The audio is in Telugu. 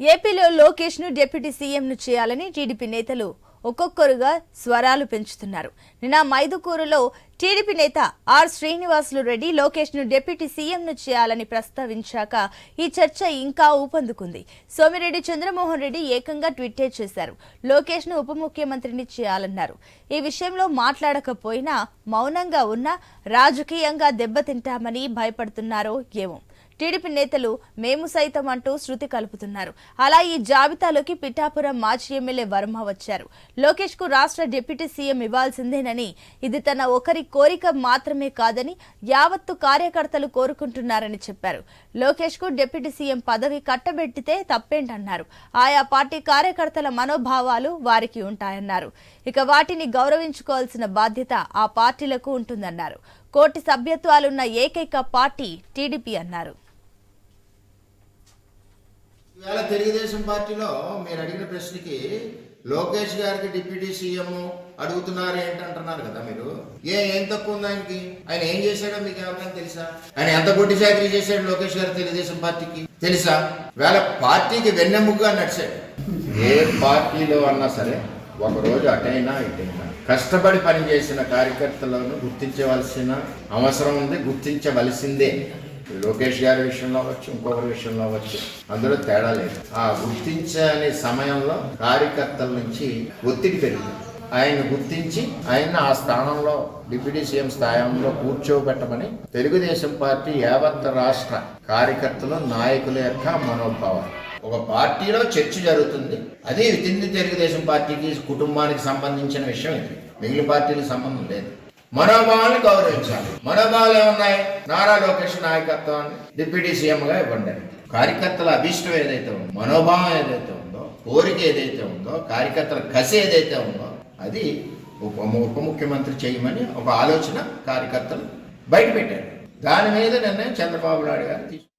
ఏపీలో లోకేష్ను డిప్యూటీ సీఎంను చేయాలని టీడీపీ నేతలు ఒక్కొక్కరుగా స్వరాలు పెంచుతున్నారు. నిన్న మైదుకూరులో టీడీపీ నేత ఆర్ శ్రీనివాసులు రెడ్డి లోకేష్ను డిప్యూటీ సీఎంను చేయాలని ప్రస్తావించాక ఈ చర్చ ఇంకా ఊపందుకుంది. సోమిరెడ్డి చంద్రమోహన్ రెడ్డి ఏకంగా ట్విట్టే చేశారు. లోకేష్ను ఉప ముఖ్యమంత్రిని చేయాలన్నారు. ఈ విషయంలో మాట్లాడకపోయినా మౌనంగా ఉన్న రాజకీయంగా దెబ్బతింటామని భయపడుతున్నారో ఏమో. టీడీపీ నేతలు మేము సైతం అంటూ శృతి కలుపుతున్నారు. అలా ఈ జాబితాలోకి పిఠాపురం మాజీ ఎమ్మెల్యే వర్మ వచ్చారు. లోకేష్కు రాష్ట్ర డిప్యూటీ సీఎం ఇవ్వాల్సిందేనని ఇది తన ఒకరి కోరిక మాత్రమే కాదని యావత్తు కార్యకర్తలు కోరుకుంటున్నారని చెప్పారు. లోకేష్కు డిప్యూటీ సీఎం పదవి కట్టబెట్టితే తప్పేంటన్నారు. ఆయా పార్టీ కార్యకర్తల మనోభావాలు వారికి ఉంటాయన్నారు. ఇక వాటిని గౌరవించుకోవాల్సిన బాధ్యత ఆ పార్టీలకు ఉంటుందన్నారు. కోటి సభ్యత్వాలున్న ఏకైక పార్టీ టీడీపీ అన్నారు. ఇవాళ తెలుగుదేశం పార్టీలో మీరు అడిగిన ప్రశ్నకి లోకేష్ గారికి డిప్యూటీ సీఎం అడుగుతున్నారు ఏంటంటున్నారు కదా మీరు? ఏ ఏం తక్కువ ఉంది ఆయనకి? ఆయన ఏం చేశాడో మీకు ఎవరికైనా తెలుసా? ఆయన ఎంత గుడ్డి చాకరీ చేశాడు లోకేష్ గారు తెలుగుదేశం పార్టీకి? తెలుసా? వేళ పార్టీకి వెన్నెముకగా నడిచాడు. ఏ పార్టీలో అన్నా సరే ఒక రోజు అటైనా ఇటైనా కష్టపడి పనిచేసిన కార్యకర్తలను గుర్తించవలసిన అవసరం ఉంది గుర్తించవలసిందే. లోకేష్ గారి విషయంలో అవ్వచ్చు ఇంకొకరి విషయంలో అవ్వచ్చు అందులో తేడా లేదు. ఆ గుర్తించని సమయంలో కార్యకర్తల నుంచి ఒత్తిడి పెరిగింది. ఆయన గుర్తించి ఆయన ఆ స్థానంలో డిప్యూటీ సీఎం స్థానంలో కూర్చోబెట్టమని తెలుగుదేశం పార్టీ యావత్ రాష్ట్ర కార్యకర్తలు నాయకుల యొక్క మనోభావం. ఒక పార్టీలో చర్చ జరుగుతుంది. అది వితింది తెలుగుదేశం పార్టీకి కుటుంబానికి సంబంధించిన విషయం ఇది. మిగిలిన పార్టీలకు సంబంధం లేదు. మనోభావాన్ని గౌరవించాలి. మనోభావాలు ఏమున్నాయి నారా లోకేష్ నాయకత్వాన్ని డిప్యూటీ సీఎం గా ఇవ్వండి కార్యకర్తల అభిష్టం ఏదైతే ఉందో మనోభావం ఏదైతే ఉందో కోరిక ఏదైతే ఉందో కార్యకర్తల కసి ఏదైతే ఉందో అది ఉప ఉప ముఖ్యమంత్రి చేయమని ఒక ఆలోచన కార్యకర్తలు బయట పెట్టారు దాని మీద నిర్ణయం చంద్రబాబు నాయుడు గారు తీసుకు